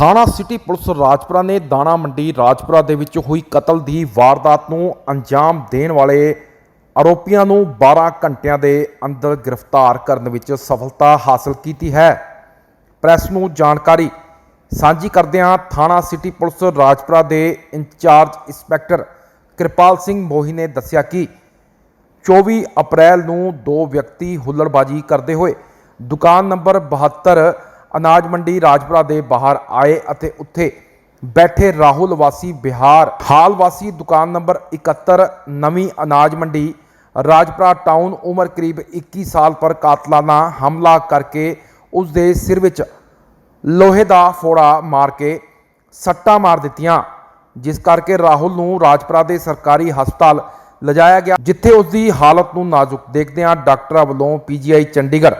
ਥਾਣਾ city police Rajpura ਨੇ ਦਾਣਾ ਮੰਡੀ ਰਾਜਪੁਰਾ ਦੇ ਵਿੱਚ ਹੋਈ ਕਤਲ ਦੀ ਵਾਰਦਾਤ ਨੂੰ ਅੰਜਾਮ ਦੇਣ ਵਾਲੇ ਆਰੋਪੀਆਂ ਨੂੰ 12 ਘੰਟਿਆਂ ਦੇ ਅੰਦਰ ਗ੍ਰਿਫਤਾਰ ਕਰਨ ਵਿੱਚ ਸਫਲਤਾ ਹਾਸਲ ਕੀਤੀ ਹੈ। ਪ੍ਰੈਸ ਨੂੰ ਜਾਣਕਾਰੀ। ਸਾਂਝੀ ਕਰਦਿਆਂ ਥਾਣਾ ਸਿਟੀ ਪੁਲਿਸ ਰਾਜਪੁਰਾ ਦੇ in charge inspector Kirpal Singh Mohi ਨੇ ਦੱਸਿਆ ਕਿ 24 ਅਪ੍ਰੈਲ ਨੂੰ ਦੋ ਵਿਅਕਤੀ ਹੁੱਲੜਬਾਜੀ ਕਰਦੇ ਹੋਏ ਦੁਕਾਨ ਨੰਬਰ 72 ਅਨਾਜ ਮੰਡੀ ਰਾਜਪੁਰਾ ਦੇ ਬਾਹਰ ਆਏ ਅਤੇ ਉੱਥੇ ਬੈਠੇ ਰਾਹੁਲ ਵਾਸੀ ਬਿਹਾਰ, ਹਾਲ ਵਾਸੀ ਦੁਕਾਨ ਨੰਬਰ 71 ਨਵੀਂ ਅਨਾਜ ਮੰਡੀ, ਰਾਜਪੁਰਾ ਟਾਊਨ ਉਮਰ ਕਰੀਬ 21 ਸਾਲ ਪਰ ਕਾਤਲਾਨਾ ਹਮਲਾ ਕਰਕੇ ਉਸ ਦੇ ਸਿਰ ਵਿੱਚ ਲੋਹੇ ਦਾ ਫੋੜਾ ਮਾਰ ਕੇ ਸੱਟਾਂ ਮਾਰ ਦਿੱਤੀਆਂ, ਜਿਸ ਕਰਕੇ ਰਾਹੁਲ ਨੂੰ ਰਾਜਪੁਰਾ ਦੇ ਸਰਕਾਰੀ ਹਸਪਤਾਲ ਲਿਜਾਇਆ ਗਿਆ, ਜਿੱਥੇ ਉਸ ਦੀ ਹਾਲਤ ਨੂੰ ਨਾਜ਼ੁਕ ਦੇਖਦਿਆਂ ਡਾਕਟਰਾਂ ਵੱਲੋਂ ਪੀਜੀਆਈ ਚੰਡੀਗੜ੍ਹ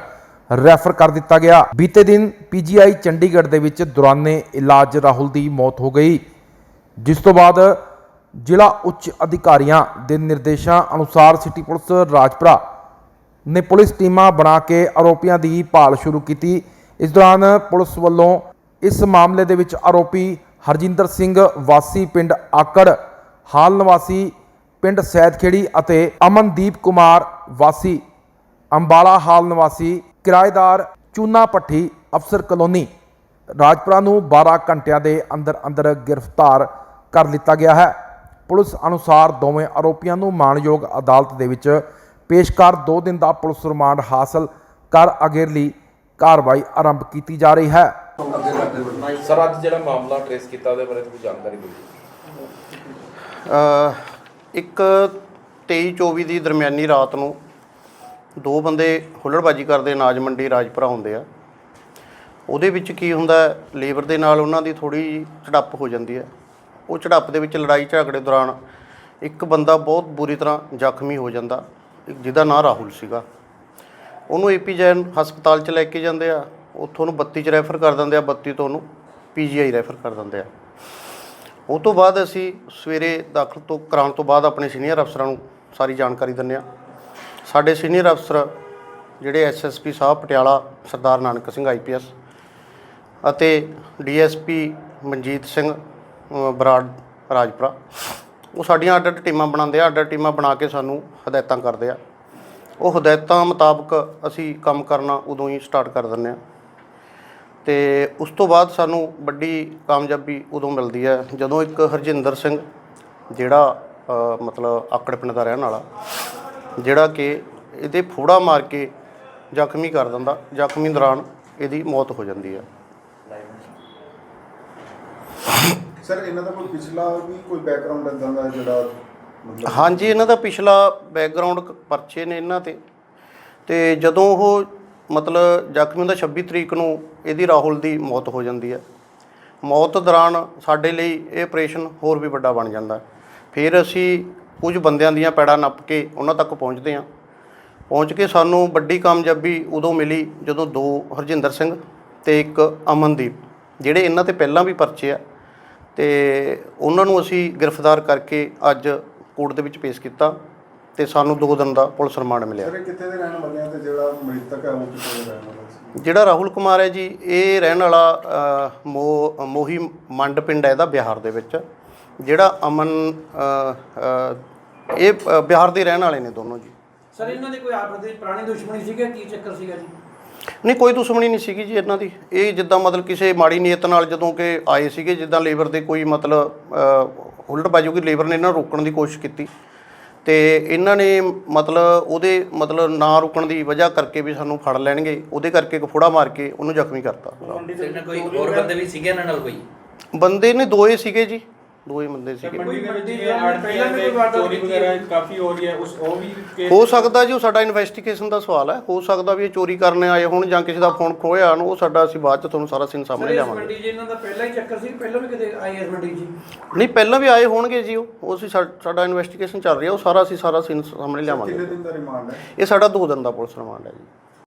ਰੈਫਰ ਕਰ ਦਿੱਤਾ ਗਿਆ। ਬੀਤੇ ਦਿਨ ਪੀਜੀਆਈ ਚੰਡੀਗੜ੍ਹ ਦੇ ਵਿੱਚ ਦੌਰਾਨੇ ਇਲਾਜ ਰਾਹੁਲ ਦੀ ਮੌਤ ਹੋ ਗਈ। ਜਿਸ ਤੋਂ ਬਾਅਦ ਜ਼ਿਲ੍ਹਾ ਉੱਚ ਅਧਿਕਾਰੀਆਂ ਦੇ ਨਿਰਦੇਸ਼ਾਂ ਅਨੁਸਾਰ ਸਿਟੀ ਪੁਲਿਸ ਰਾਜਪੁਰਾ ਨੇ ਪੁਲਿਸ ਟੀਮਾਂ ਬਣਾ ਕੇ ਆਰੋਪੀਆਂ ਦੀ ਭਾਲ ਸ਼ੁਰੂ ਕੀਤੀ। ਇਸ ਦੌਰਾਨ ਪੁਲਿਸ ਵੱਲੋਂ ਇਸ ਮਾਮਲੇ ਦੇ ਵਿੱਚ ਆਰੋਪੀ ਹਰਜਿੰਦਰ ਸਿੰਘ, ਵਾਸੀ ਪਿੰਡ ਆਕੜ, ਹਾਲ ਨਿਵਾਸੀ ਪਿੰਡ ਸੈਦਖੇੜੀ ਅਤੇ ਅਮਨਦੀਪ ਕੁਮਾਰ, ਵਾਸੀ ਅੰਬਾਲਾ ਹਾਲ ਨਿਵਾਸੀ ਕਿਰਾਏਦਾਰ ਚੂਨਾ ਪੱਠੀ ਅਫਸਰ ਕਲੋਨੀ। ਰਾਜਪੁਰਾ ਨੂੰ 12 ਘੰਟਿਆਂ ਦੇ ਅੰਦਰ ਅੰਦਰ ਗ੍ਰਿਫਤਾਰ ਕਰ ਲਿੱਤਾ ਗਿਆ ਹੈ। ਪੁਲਿਸ ਅਨੁਸਾਰ ਦੋਵੇਂ ਆਰੋਪੀਆਂ ਨੂੰ ਮਾਣਯੋਗ ਅਦਾਲਤ ਦੇ ਵਿੱਚ ਪੇਸ਼ ਕਰ 2 ਦਿਨ ਦਾ ਪੁਲਿਸ ਰਿਮਾਂਡ ਹਾਸਲ ਕਰ ਅਗੇਰਲੀ ਕਾਰਵਾਈ ਆਰੰਭ ਕੀਤੀ ਜਾ ਰਹੀ ਹੈ। ਸਰ ਅੱਜ ਜਿਹੜਾ ਮਾਮਲਾ ਟ੍ਰੇਸ ਕੀਤਾ ਉਹਦੇ ਬਾਰੇ ਤੁਸੀਂ ਜਾਣਕਾਰੀ ਦਿਓ ਇੱਕ 23 24 ਦੀ ਦਰਮਿਆਨੀ ਰਾਤ ਨੂੰ ਦੋ ਬੰਦੇ ਹੁੱਲੜਬਾਜੀ ਕਰਦੇ, ਅਨਾਜ ਮੰਡੀ ਰਾਜਪੁਰਾ ਹੁੰਦੇ ਆ। ਉਹਦੇ ਵਿੱਚ ਕੀ ਹੁੰਦਾ, ਲੇਬਰ ਦੇ ਨਾਲ ਉਹਨਾਂ ਦੀ ਥੋੜੀ ਝੜਪ ਹੋ ਜਾਂਦੀ ਹੈ। ਉਹ ਝੜਪ ਦੇ ਵਿੱਚ ਲੜਾਈ ਝਗੜੇ ਦੌਰਾਨ ਇੱਕ ਬੰਦਾ ਬਹੁਤ ਬੁਰੀ ਤਰ੍ਹਾਂ ਜ਼ਖਮੀ ਹੋ ਜਾਂਦਾ ਇੱਕ ਜਿਹਦਾ ਨਾਂ ਰਾਹੁਲ ਸੀਗਾ। ਉਹਨੂੰ ਏਪੀ ਜੈਨ ਹਸਪਤਾਲ 'ਚ ਲੈ ਕੇ ਜਾਂਦੇ ਆ। ਉੱਥੋਂ ਨੂੰ 32 'ਚ ਰੈਫਰ ਕਰ ਦਿੰਦੇ ਆ 32 ਤੋਂ ਉਹਨੂੰ ਪੀਜੀਆਈ ਰੈਫਰ ਕਰ ਦਿੰਦੇ ਆ। ਉਹ ਤੋਂ ਬਾਅਦ ਅਸੀਂ ਸਵੇਰੇ ਦਾਖਲ ਤੋਂ, ਕਰਾਉਣ ਤੋਂ ਬਾਅਦ ਆਪਣੇ ਸੀਨੀਅਰ ਅਫਸਰਾਂ ਨੂੰ ਸਾਰੀ ਜਾਣਕਾਰੀ ਦਿੰਦੇ ਆ। ਸਾਡੇ ਸੀਨੀਅਰ ਅਫਸਰ ਜਿਹੜੇ ਐਸਐਸਪੀ ਸਾਹਿਬ ਪਟਿਆਲਾ, ਸਰਦਾਰ ਨਾਨਕ ਸਿੰਘ ਆਈਪੀਐਸ ਅਤੇ ਡੀਐਸਪੀ ਮਨਜੀਤ ਸਿੰਘ ਬਰਾੜ ਰਾਜਪੁਰਾ, ਉਹ ਸਾਡੀਆਂ ਅੱਡ ਅੱਡ ਟੀਮਾਂ ਬਣਾਉਂਦੇ ਆ, ਅੱਡ ਅੱਡ ਟੀਮਾਂ ਬਣਾ ਕੇ ਸਾਨੂੰ ਹਦਾਇਤਾਂ ਕਰਦੇ ਆ। ਉਹ ਹਦਾਇਤਾਂ ਮੁਤਾਬਕ ਅਸੀਂ ਕੰਮ ਕਰਨਾ ਉਦੋਂ ਹੀ ਸਟਾਰਟ ਕਰ ਦਿੰਦੇ ਆ। ਤੇ ਉਸ ਤੋਂ ਬਾਅਦ ਸਾਨੂੰ ਵੱਡੀ ਕਾਮਯਾਬੀ ਉਦੋਂ ਮਿਲਦੀ ਹੈ ਜਦੋਂ ਇੱਕ ਹਰਜਿੰਦਰ ਸਿੰਘ, ਜਿਹੜਾ ਮਤਲਬ ਆਕੜ ਪਿੰਡ ਦਾ ਰਹਿਣ ਵਾਲਾ ਜਿਹੜਾ ਕਿ ਇਹਦੇ ਫੋੜਾ ਮਾਰ ਕੇ ਜ਼ਖਮੀ ਕਰ ਦਿੰਦਾ ਜ਼ਖਮੀ ਦੌਰਾਨ ਇਹਦੀ ਮੌਤ ਹੋ ਜਾਂਦੀ ਹੈ। ਸਰ ਇਹਨਾਂ ਦਾ ਕੋਈ ਪਿਛਲਾ ਵੀ ਕੋਈ ਬੈਕਗ੍ਰਾਉਂਡ ਇਦਾਂ ਦਾ ਜਿਹੜਾ ਮਤਲਬ ਹਾਂਜੀ ਇਹਨਾਂ ਦਾ ਪਿਛਲਾ ਬੈਕਗ੍ਰਾਉਂਡ ਪਰਚੇ ਨੇ ਇਹਨਾਂ ਤੇ। ਤੇ ਜਦੋਂ ਉਹ ਮਤਲਬ ਜ਼ਖਮੀ ਹੁੰਦਾ 26 ਤਰੀਕ ਨੂੰ ਇਹਦੀ ਰਾਹੁਲ ਦੀ ਮੌਤ ਹੋ ਜਾਂਦੀ ਹੈ। ਮੌਤ ਦੌਰਾਨ ਸਾਡੇ ਲਈ ਇਹ ਆਪਰੇਸ਼ਨ ਹੋਰ ਵੀ ਵੱਡਾ ਬਣ ਜਾਂਦਾ। ਫਿਰ ਅਸੀਂ ਕੁਝ ਬੰਦਿਆਂ ਦੀਆਂ ਪੈੜਾਂ ਨੱਪ ਕੇ ਉਹਨਾਂ ਤੱਕ ਪਹੁੰਚਦੇ ਹਾਂ। ਪਹੁੰਚ ਕੇ ਸਾਨੂੰ ਵੱਡੀ ਕਾਮਯਾਬੀ ਉਦੋਂ ਮਿਲੀ ਜਦੋਂ ਦੋ ਹਰਜਿੰਦਰ ਸਿੰਘ ਤੇ ਇੱਕ ਅਮਨਦੀਪ ਜਿਹੜੇ ਇਹਨਾਂ ਤੇ ਪਹਿਲਾਂ ਵੀ ਪਰਚੇ ਆ ਤੇ ਉਹਨਾਂ ਨੂੰ ਅਸੀਂ ਗ੍ਰਿਫਤਾਰ ਕਰਕੇ ਅੱਜ ਕੋਰਟ ਦੇ ਵਿੱਚ ਪੇਸ਼ ਕੀਤਾ ਤੇ ਸਾਨੂੰ 2 ਦਿਨ ਦਾ ਪੁਲਿਸ ਰਿਮਾਂਡ ਮਿਲਿਆ। ਸਰ ਕਿੱਥੇ ਦੇ ਰਹਿਣ ਵਾਲੇ ਆ ਤੇ ਜਿਹੜਾ ਮ੍ਰਿਤਕ ਹੈ ਉਹ ਕਿੱਥੇ ਦੇ ਰਹਿਣ ਵਾਲਾ ਸੀ? ਜਿਹੜਾ ਰਾਹੁਲ ਕੁਮਾਰ ਹੈ ਜੀ ਇਹ ਰਹਿਣ ਵਾਲਾ ਮੋਹੀ ਮੰਡ ਪਿੰਡ ਹੈ ਇਹਦਾ ਬਿਹਾਰ ਦੇ ਵਿੱਚ। ਜਿਹੜਾ ਅਮਨ ਅ, ਅ, ਇਹ ਅ, ਬਿਹਾਰ ਦੇ ਰਹਿਣ ਵਾਲੇ ਨੇ ਦੋਨੋਂ ਜੀ। ਸਰ ਇਹਨਾਂ ਦੀ ਕੋਈ ਆਪਸ ਦੀ ਪੁਰਾਣੀ ਦੁਸ਼ਮਣੀ ਸੀਗਾ? ਕੀ ਚੱਕਰ ਸੀਗਾ ਜੀ? ਨਹੀਂ ਕੋਈ ਦੁਸ਼ਮਣੀ ਨਹੀਂ ਸੀਗੀ ਜੀ ਇਹਨਾਂ ਦੀ। ਇਹ ਜਿੱਦਾਂ ਮਤਲਬ ਕਿਸੇ ਮਾੜੀ ਨੀਅਤ ਨਾਲ ਜਦੋਂ ਕਿ ਆਏ ਸੀਗੇ ਜਿੱਦਾਂ ਲੇਬਰ ਦੇ ਕੋਈ ਮਤਲਬ ਉਲਟਬਾਜ਼ੀ ਕਿ ਲੇਬਰ ਨੇ ਇਹਨਾਂ ਨੂੰ ਰੋਕਣ ਦੀ ਕੋਸ਼ਿਸ਼ ਕੀਤੀ। ਤੇ ਇਹਨਾਂ ਨੇ ਮਤਲਬ ਉਹਦੇ ਮਤਲਬ ਨਾ ਰੁਕਣ ਦੀ ਵਜ੍ਹਾ ਕਰਕੇ ਵੀ ਸਾਨੂੰ ਫੜ ਲੈਣਗੇ। ਉਹਦੇ ਕਰਕੇ ਇੱਕ ਫੋੜਾ ਮਾਰ ਕੇ ਉਹਨੂੰ ਜ਼ਖਮੀ ਕਰਤਾ। ਤੇ ਇਹਨਾਂ ਕੋਈ ਹੋਰ ਬੰਦੇ ਵੀ ਸੀਗੇ ਇਹਨਾਂ ਨਾਲ ਕੋਈ? ਬੰਦੇ ਨੇ ਦੋਏ ਸੀਗੇ ਜੀ। ਦੋਏ ਬੰਦੇ ਸੀਗੇ। ਕੋਈ ਮੰਡੀ ਪਹਿਲਾਂ ਵੀ ਕੋਈ ਵਾਰਦਾਤ ਚੋਰੀ ਕੀਤੀ ਵਗੈਰਾ ਕਾਫੀ ਹੋ ਰਹੀ ਹੈ ਉਸ ਉਹ ਵੀ ਹੋ ਸਕਦਾ ਜੀ ਉਹ ਸਾਡਾ ਇਨਵੈਸਟੀਗੇਸ਼ਨ ਦਾ ਸਵਾਲ ਹੈ। ਹੋ ਸਕਦਾ ਵੀ ਇਹ ਚੋਰੀ ਕਰਨ ਆਏ ਹੋਣ ਜਾਂ ਕਿਸੇ ਦਾ ਫੋਨ ਖੋਇਆ ਨੂੰ ਉਹ ਸਾਡਾ ਅਸੀਂ ਬਾਅਦ ਚ ਤੁਹਾਨੂੰ ਸਾਰਾ ਸੀਨ ਸਾਹਮਣੇ ਲਿਆਵਾਂਗੇ। ਮੰਡੀ 'ਚ ਇਹਨਾਂ ਦਾ ਪਹਿਲਾਂ ਹੀ ਚੱਕਰ ਸੀ ਪਹਿਲਾਂ ਵੀ ਕਿਤੇ ਆਈ ਇਸ ਮੰਡੀ ਜੀ? ਨਹੀਂ ਪਹਿਲਾਂ ਵੀ ਆਏ ਹੋਣਗੇ ਜੀ ਉਹ। ਉਹ ਅਸੀਂ ਸਾ- ਸਾਡਾ ਇਨਵੈਸਟੀਗੇਸ਼ਨ ਚੱਲ ਰਹੀ ਹੈ ਉਹ ਸਾਰਾ ਅਸੀਂ ਸਾਰਾ ਸੀਨ ਸਾਹਮਣੇ ਲਿਆਵਾਂਗੇ। ਕਿੰਨੇ ਦਿਨ ਦਾ ਰਿਮਾਂਡ ਹੈ? ਇਹ ਸਾਡਾ 2 ਦਿਨ ਦਾ ਪੁਲਿਸ ਰਿਮਾਂਡ ਹੈ ਜੀ।